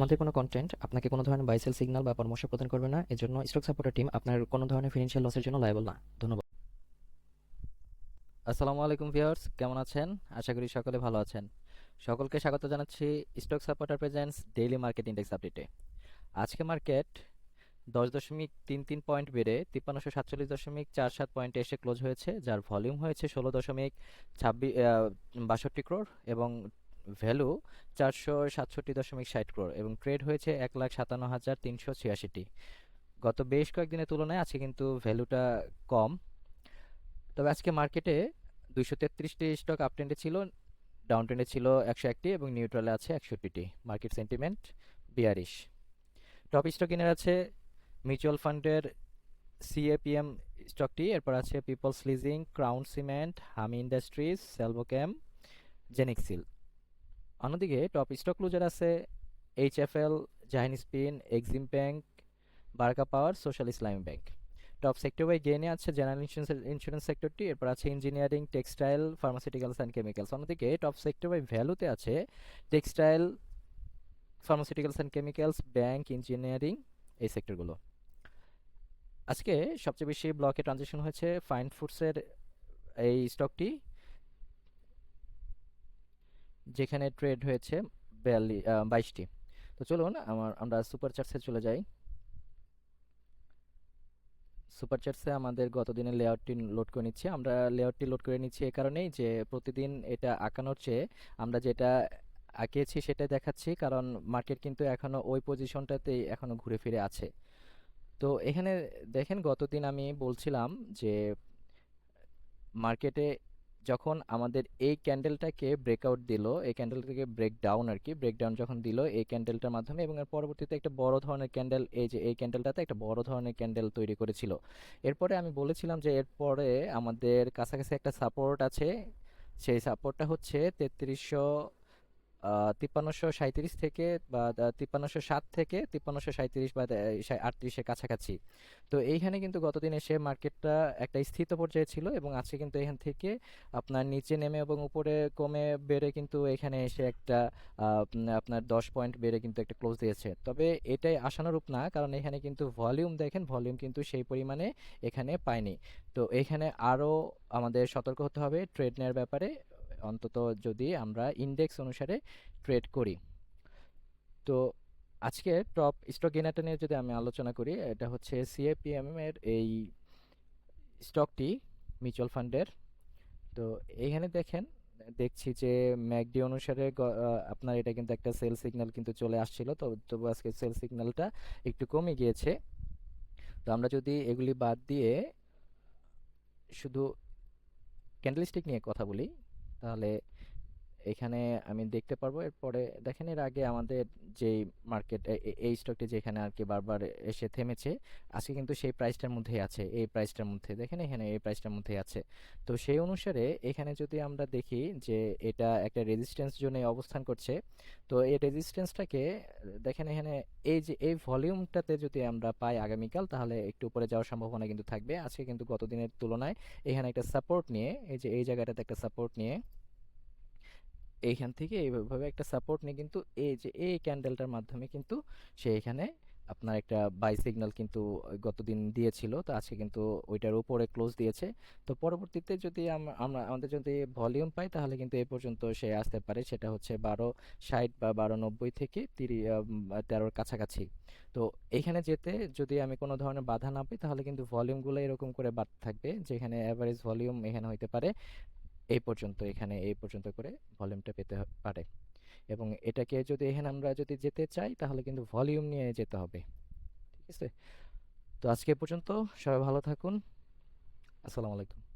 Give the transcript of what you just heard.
আমাদের কোনো কন্টেন্ট আপনাকে কোনো ধরনের বাইসেল সিগনাল বা পরামর্শ প্রদান করবে না, এজন্য স্টক সাপোর্টার টিম আপনার কোনো ধরনের ফিনান্সিয়াল লসের জন্য লায়াবল না। ধন্যবাদ। আসসালামু আলাইকুম ভিউয়ার্স কেমন আছেন? আশা করি সকলে ভালো আছেন। সকলকে স্বাগত জানাচ্ছি stock supporter presents daily market index আপডেটে আজকে মার্কেট দশ দশমিক তিন তিন পয়েন্ট বেড়ে তিপ্পান্নশো সাতচল্লিশ দশমিক চার সাত পয়েন্টে এসে ক্লোজ হয়েছে, যার ভলিউম হয়েছে ষোলো দশমিক ছাব্বিশ বাষট্টি ক্রোর এবং ভ্যালু চারশো সাতষট্টি দশমিক ষাট ক্রোর এবং ট্রেড হয়েছে এক লাখ সাতান্ন হাজার তিনশো ছিয়াশিটি। গত বেশ কয়েকদিনের তুলনায় আজকে কিন্তু ভ্যালুটা কম। তবে আজকে মার্কেটে দুইশো তেত্রিশটি স্টক আপ ট্রেন্ডে ছিল ডাউন ট্রেন্ডে ছিল একশো একটি এবং নিউট্রালে আছে একষট্টিটি। Market sentiment bearish top stock ইনের আছে মিউচুয়াল ফান্ডের সিএপিএম স্টকটি এরপর আছে peoples leasing crown cement Hami industries Salvochem জেনিক্সিল অন্যদিকে টপ স্টক লুজার আছে HFL Zaheen spin, Exim bank, Baraka power, social Islami bank. Top sector wise গেনে আছে জেনারেল ইন্স্যুরেন্স ইন্স্যুরেন্স সেক্টরটি, এরপর আছে engineering, textile, pharmaceuticals and chemicals. অন্যদিকে top sector wise ভ্যালুতে আছে textile, pharmaceuticals and chemicals, bank, engineering, এই সেক্টরগুলো। আজকে সবচেয়ে বেশি ব্লকে ট্রানজেকশন হয়েছে ফাইন ফুডসের এই স্টকটি। যেখানে ট্রেড হয়েছে বিয়াল্লি বাইশটি। তো চলুন আমার, আমরা সুপার চার্টসে চলে যাই। সুপার চ্যাটসে আমাদের গত দিনের লেআউটটি লোড করে নিচ্ছি। আমরা লেআউটটি লোড করে নিচ্ছি এ কারণেই যে প্রতিদিন এটা আঁকানোর চেয়ে আমরা যেটা আঁকিয়েছি সেটাই দেখাচ্ছি, কারণ মার্কেট কিন্তু এখনও ওই পজিশনটাতেই এখনও ঘুরে ফিরে আছে। তো এখানে দেখেন গতদিন আমি বলছিলাম যে মার্কেটে যখন আমাদের এই ক্যান্ডেলটাকে ব্রেকআউট দিল, এই ক্যান্ডেলটাকে ব্রেকডাউন আর কি ব্রেকডাউন যখন দিল এই ক্যান্ডেলটার মাধ্যমে এবং এর পরবর্তীতে একটা বড় ধরনের ক্যান্ডেল এই যে এই ক্যান্ডেলটাতে একটা বড় ধরনের ক্যান্ডেল তৈরি করেছিল। এরপরে আমি বলেছিলাম যে এরপরে আমাদের কাছাকাছি একটা সাপোর্ট আছে, সেই সাপোর্টটা হচ্ছে তেত্রিশশো তিপ্পান্নশো সাঁইত্রিশ থেকে বা তিপ্পান্নশো সাত থেকে তিপ্পান্নশো সাঁইত্রিশ বা আটত্রিশের কাছাকাছি। তো এইখানে কিন্তু গতদিন এসে মার্কেটটা একটা স্থিত পর্যায়ে ছিল এবং আজকে কিন্তু এখান থেকে আপনার নিচে নেমে এবং উপরে কমে বেড়ে কিন্তু এখানে এসে একটা আপনার দশ পয়েন্ট বেড়ে কিন্তু একটা ক্লোজ দিয়েছে। তবে এটাই আশানুরূপ না, কারণ এখানে কিন্তু ভলিউম দেখেন ভলিউম কিন্তু সেই পরিমাণে এখানে পায়নি। তো এখানে আরও আমাদের সতর্ক হতে হবে ট্রেড নেওয়ার ব্যাপারে অন্তত যদি আমরা ইন্ডেক্স অনুসারে ট্রেড করি। তো আজকে টপ স্টক গেনারটা নিয়ে যদি আমি আলোচনা করি, এটা হচ্ছে সিএপিএম এর এই স্টকটি মিউচুয়াল ফান্ডের তো এইখানে দেখেন, দেখছি যে ম্যাকডি অনুসারে আপনার এটা কিন্তু একটা সেল সিগন্যাল কিন্তু চলে আসছিল। তো তবু আজকে সেল সিগন্যালটা একটু কমে গিয়েছে। তো আমরা যদি এগুলি বাদ দিয়ে শুধু ক্যান্ডেলস্টিক নিয়ে কথা বলি তাহলে এখানে আমি দেখতে পারব। এরপরে দেখেন এর আগে আমাদের যেই মার্কেট এই স্টকটি যেখানে আর কি বারবার এসে থেমেছে, আজকে কিন্তু সেই প্রাইসটার মধ্যেই আছে, এই প্রাইসটার মধ্যে। দেখেন এখানে এই প্রাইসটার মধ্যেই আছে। তো সেই অনুসারে এখানে যদি আমরা দেখি যে এটা একটা রেজিস্ট্যান্স জোনে অবস্থান করছে, তো এই রেজিস্ট্যান্সটাকে দেখেন এখানে এই যে, এই ভলিউমটাতে যদি আমরা পাই আগামীকাল, তাহলে একটু উপরে যাওয়ার সম্ভাবনা কিন্তু থাকবে। আজকে কিন্তু গতদিনের তুলনায় এখানে একটা সাপোর্ট নিয়ে, এই যে, এই জায়গাটাতে একটা সাপোর্ট নিয়ে এইখান থেকে এইভাবে একটা সাপোর্ট নিয়ে কিন্তু এই যে এই ক্যান্ডেলটার মাধ্যমে কিন্তু সে এখানে আপনার একটা বাই সিগন্যাল কিন্তু গতদিন দিয়েছিল। তো আজকে কিন্তু ওইটার উপরে ক্লোজ দিয়েছে। তো পরবর্তীতে যদি আমরা, আমাদের যদি ভলিউম পাই, তাহলে কিন্তু এ পর্যন্ত সে আসতে পারে। সেটা হচ্ছে বারো ষাট বা বারো নব্বই থেকে তিরি তেরোর কাছাকাছি। তো এইখানে যেতে যদি আমি কোনো ধরনের বাধা না পাই, তাহলে কিন্তু ভলিউমগুলো এরকম করে বাড়তে থাকবে, যেখানে অ্যাভারেজ ভলিউম এখানে হইতে পারে এই পর্যন্ত, এখানে এই পর্যন্ত করে ভলিউমটা পেতে পারে। এবং এটাকে যদি এখানে আমরা যদি যেতে চাই, তাহলে কিন্তু ভলিউম নিয়ে যেতে হবে। ঠিক আছে? তো আজকে পর্যন্ত সবাই ভালো থাকুন। আসসালামু আলাইকুম।